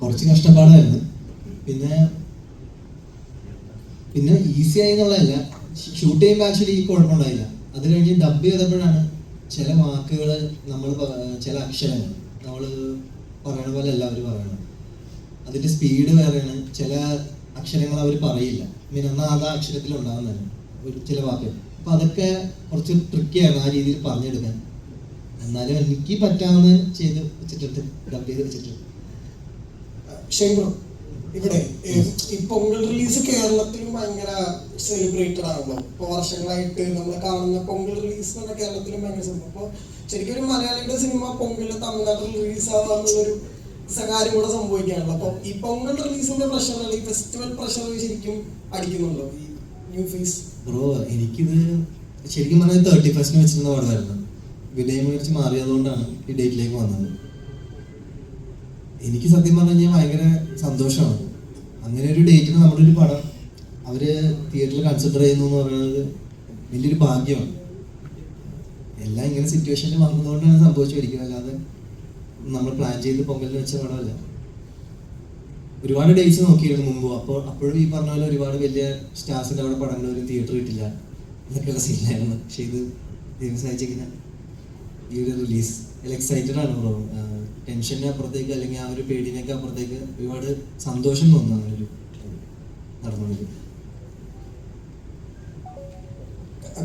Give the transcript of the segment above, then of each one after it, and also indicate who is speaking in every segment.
Speaker 1: കുറച്ച് കഷ്ടപ്പാടായിരുന്നു. പിന്നെ പിന്നെ ഈസി ആയി എന്നുള്ളതല്ല ഷൂട്ട് ചെയ്യുമ്പോൾ ആക്ച്വലി ഈ കുഴപ്പമുണ്ടായില്ല അത് കഴിഞ്ഞ് ഡബ് ചെയ്തപ്പോഴാണ് ചില വാക്കുകൾ നമ്മൾ ചില അക്ഷരങ്ങൾ നമ്മൾ പറയണ പോലെ അല്ല അവർ പറയണത്. അതിന്റെ സ്പീഡ് വേറെയാണ്. ചില അക്ഷരങ്ങൾ അവർ പറയില്ല. മീൻ എന്നാൽ അത് ആ അക്ഷരത്തിൽ ഉണ്ടാകുന്നതാണ് ഒരു ചില വാക്കുകൾ. അപ്പൊ അതൊക്കെ കുറച്ച് ട്രിക്കിയാണ് ആ രീതിയിൽ പറഞ്ഞെടുക്കാൻ. എന്നാലും എനിക്ക് പറ്റാവുന്ന ചെയ്ത് വെച്ചിട്ടുണ്ട്. ഡബ് ചെയ്ത് വെച്ചിട്ടുണ്ട്.
Speaker 2: ഷെയ്ബ്രോ ഇവിടെ ഈ പൊങ്കൽ റിലീസ് കേരളത്തിലും ഭയങ്കര സെലിബ്രേറ്റഡ് ആണല്ലോ. ഇപ്പൊ വർഷങ്ങളായിട്ട് നമ്മൾ കാണുന്ന പൊങ്കൽ റിലീസ് തന്നെ കേരളത്തിലും ഭയങ്കര സംഭവം അപ്പൊ ശരിക്കും ഒരു മലയാളിയുടെ സിനിമ പൊങ്കൽ തമിഴ്നാട്ടിൽ റിലീസ് ആവാന്നുള്ളൊരു കാര്യം കൂടെ സംഭവിക്കുകയാണല്ലോ അപ്പൊ ഈ പൊങ്കൽ റിലീസിന്റെ പ്രഷർ അല്ലെങ്കിൽ ഫെസ്റ്റിവൽ പ്രഷർ ശരിക്കും അടിക്കുന്നുണ്ടോ? ഈ ന്യൂ ഫേസ്
Speaker 1: ബ്രോ എനിക്കിത് ശരിക്കും പറഞ്ഞാൽ തേർട്ടി ഫസ്റ്റിന് വെച്ചിരുന്ന പടമായിരുന്നു വിനയം വെച്ച് മാറിയതുകൊണ്ടാണ് ഈ ഡേറ്റിലേക്ക് വന്നത്. എനിക്ക് സത്യം പറഞ്ഞു ഭയങ്കര സന്തോഷമാണ് അങ്ങനെ ഒരു ഡേറ്റിന് നമ്മുടെ ഒരു പടം അവർ തിയേറ്ററിൽ കൺസിഡർ ചെയ്യുന്നു എന്ന് പറയുന്നത് വലിയൊരു ഭാഗ്യമാണ്. എല്ലാം ഇങ്ങനെ സിറ്റുവേഷനിൽ വന്നതുകൊണ്ടാണ് സംഭവിച്ചിരിക്കുന്നത് അല്ലാതെ നമ്മൾ പ്ലാൻ ചെയ്ത് പൊങ്കലിന് വെച്ച പടമല്ല. ഒരുപാട് ഡേറ്റ്സ് നോക്കിയിരുന്നു മുമ്പ്. അപ്പോൾ അപ്പോഴും ഈ പറഞ്ഞ പോലെ ഒരുപാട് വലിയ സ്റ്റാർസിന്റെ അവിടെ പടങ്ങൾ ഒരു തിയേറ്റർ കിട്ടില്ല എന്നൊക്കെയുള്ള സീനായിരുന്നു പക്ഷേ ഇത് ദൈവം സഹായിച്ചിങ്ങനെ ഈ ഒരു റിലീസ് എക്സൈറ്റഡ് ആണ് ബ്രോ ടെൻഷന്റെ അപ്പുറത്തേക്ക് അല്ലെങ്കിൽ ആ ഒരു പേടിനൊക്കെ അപ്പുറത്തേക്ക് ഒരുപാട് സന്തോഷം തോന്നുന്നു അങ്ങനെ ഒരു നടന്നത്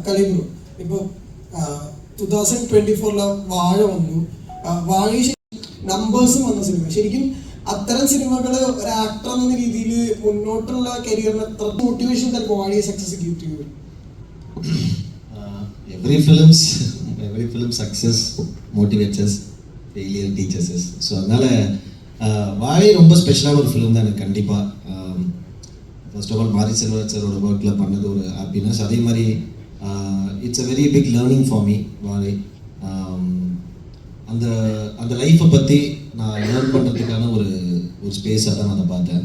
Speaker 2: കലിബ്രു ഇപ്പൊ ടു തൗസൻഡ് ട്വന്റി ഫോറിലെ വാഴ വന്നു. വാഴ നമ്പേഴ്സും വന്ന സിനിമ ശരിക്കും അത്തരം സിനിമകൾ ഒരു ആക്ടർ എന്ന രീതിയിൽ മുന്നോട്ടുള്ള കരിയറിന് എത്ര മോട്ടിവേഷൻ തന്നെ വാഴയെ success every
Speaker 3: Uh, every film success film failure teaches us so அதனால் வாழை ரொம்ப ஸ்பெஷலான ஒரு ஃபிலிம் தான் எனக்கு கண்டிப்பாக ஃபர்ஸ்ட் ஆஃப் ஆல் மாரி செல்வராஜ் சாரோட ஒர்க்கில் பண்ணது ஒரு ஹாப்பினஸ் அதே மாதிரி it's a very big learning for me Vaazhai. அந்த அந்த லைஃப்பை பற்றி நான் லேர்ன் பண்ணுறதுக்கான ஒரு ஒரு ஸ்பேஸாக தான் நான் அதை பார்த்தேன்.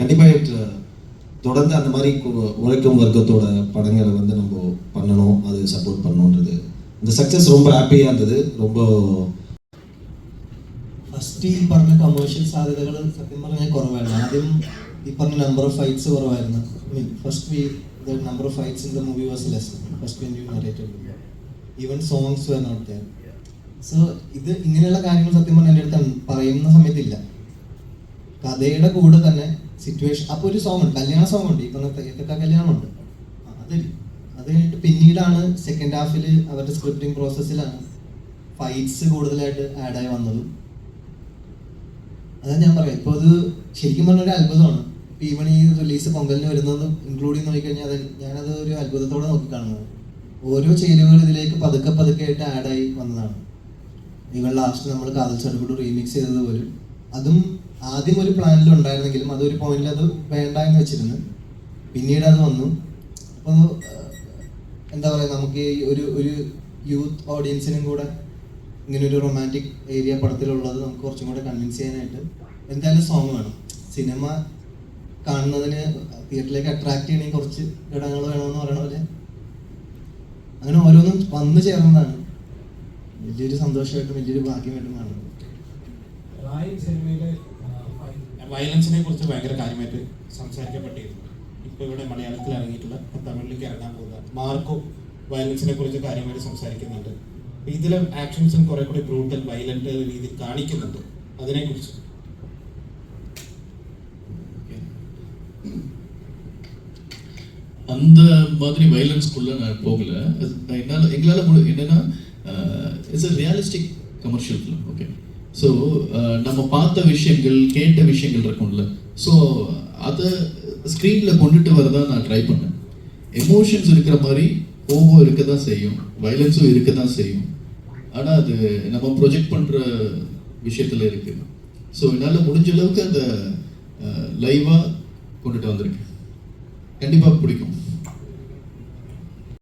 Speaker 3: கண்டிப்பாக தொடர்ந்து அந்த மாதிரி உழைக்கும் வர்க்கத்தோட படங்களை வந்து நம்ம பண்ணணும் அது சப்போர்ட் பண்ணணுன்றது இந்த சக்ஸஸ் ரொம்ப ஹாப்பியாக இருந்தது ரொம்ப
Speaker 1: ഫസ്റ്റ് ഈ പറഞ്ഞ കമേഴ്ഷ്യൽ സാധ്യതകൾ സത്യം പറഞ്ഞാൽ കുറവായിരുന്നു ആദ്യം ഈ പറഞ്ഞ നമ്പർ ഓഫ് ഫൈറ്റ്സ് കുറവായിരുന്നു mean first we the number of fights in the movie was less first when you narrated even songs were not there so ഇത് ഇങ്ങനെയുള്ള കാര്യങ്ങൾ സത്യം പറഞ്ഞാൽ എൻ്റെ അടുത്ത് പറയുന്ന സമയത്തില്ല കഥയുടെ കൂടെ തന്നെ സിറ്റുവേഷൻ അപ്പോൾ ഒരു സോങ് ഉണ്ട് കല്യാണ സോങ് ഉണ്ട് ഈ പറഞ്ഞ ഏതൊക്കെ കല്യാണമുണ്ട് അത് അത് കഴിഞ്ഞിട്ട് പിന്നീടാണ് സെക്കൻഡ് ഹാഫിൽ അവരുടെ സ്ക്രിപ്റ്റിംഗ് പ്രോസസ്സിലാണ് ഫൈറ്റ്സ് കൂടുതലായിട്ട് ആഡായി വന്നതും. അതാണ് ഞാൻ പറയാം ഇപ്പോൾ അത് ശരിക്കും പറഞ്ഞൊരു അത്ഭുതമാണ്. ഇപ്പോൾ ഈവൺ ഈ റിലീസ് പൊങ്കലിന് വരുന്നത് ഇൻക്ലൂഡ് ചെയ്ത് നോക്കിക്കഴിഞ്ഞാൽ അത് ഞാനത് ഒരു അത്ഭുതത്തോടെ നോക്കിക്കാണുന്നത് ഓരോ ചേരുവകൾ ഇതിലേക്ക് പതുക്കെ പതുക്കെ ആയിട്ട് ആഡായി വന്നതാണ്. ഇവൾ ലാസ്റ്റ് നമ്മൾ കാതൽ ചടുകൂട് റീമിക്സ് ചെയ്തത് പോലും. അതും ആദ്യം ഒരു പ്ലാനിൽ ഉണ്ടായിരുന്നെങ്കിലും അതൊരു പോയിന്റിൽ അത് വേണ്ട എന്ന് വെച്ചിരുന്നു. പിന്നീട് അത് വന്നു. അപ്പോൾ എന്താ പറയുക നമുക്ക് ഈ ഒരു ഒരു യൂത്ത് ഓഡിയൻസിനും കൂടെ ഇങ്ങനെ ഒരു റൊമാന്റിക് ഏരിയ പടത്തിലുള്ളത് നമുക്ക് കുറച്ചും കൂടെ കൺവിൻസ് ചെയ്യാനായിട്ട് എന്തായാലും സോങ് വേണം. സിനിമ കാണുന്നതിന് തിയേറ്ററിലേക്ക് അട്രാക്ട് ചെയ്യണമെങ്കിൽ കുറച്ച് ഘടകങ്ങൾ വേണമെന്ന് പറയണ പോലെ അങ്ങനെ ഓരോന്നും വന്നു ചേർന്നതാണ്. വലിയൊരു സന്തോഷമായിട്ടും വലിയൊരു ഭാഗ്യമായിട്ടും കാണുന്നത്.
Speaker 4: റായ് സിനിമയിലെ വയലൻസിനെ കുറിച്ച് ഭയങ്കര കാര്യമായിട്ട് സംസാരിക്കപ്പെട്ടിരുന്നു. ഇപ്പോൾ ഇവിടെ മലയാളത്തിൽ ഇറങ്ങിയിട്ടുള്ള ഇപ്പൊ തമിഴിലേക്ക് ഇറങ്ങാൻ പോകുന്ന മാർക്കോ വയലൻസിനെ കുറിച്ച് കാര്യമായിട്ട് സംസാരിക്കുന്നുണ്ട് അപ്പൊ ഇതിലെ ആക്ഷൻസും കുറെ കൂടി ബ്രൂട്ടൽ വയലന്റ് രീതി കാണിക്കുന്നുണ്ട് അതിനെക്കുറിച്ച്
Speaker 5: அந்த மாதிரி வயலன்ஸ்குள்ள நான் போகல அது என்னால் எங்களால் முடி என்னன்னா it's a realistic commercial film okay so நம்ம பார்த்த விஷயங்கள் கேட்ட விஷயங்கள் இருக்கும்ல ஸோ அதை ஸ்க்ரீனில் கொண்டுட்டு வரதான் நான் ட்ரை பண்ணேன். எமோஷன்ஸ் இருக்கிற மாதிரி கோபம் இருக்க தான் செய்யும். வயலன்ஸும் இருக்க தான் செய்யும். ஆனால் அது நம்ம ப்ரொஜெக்ட் பண்ணுற விஷயத்தில் இருக்குது ஸோ என்னால் முடிஞ்ச அளவுக்கு அந்த லைவாக கொண்டுட்டு வந்திருக்கேன். கண்டிப்பாக பிடிக்கும்.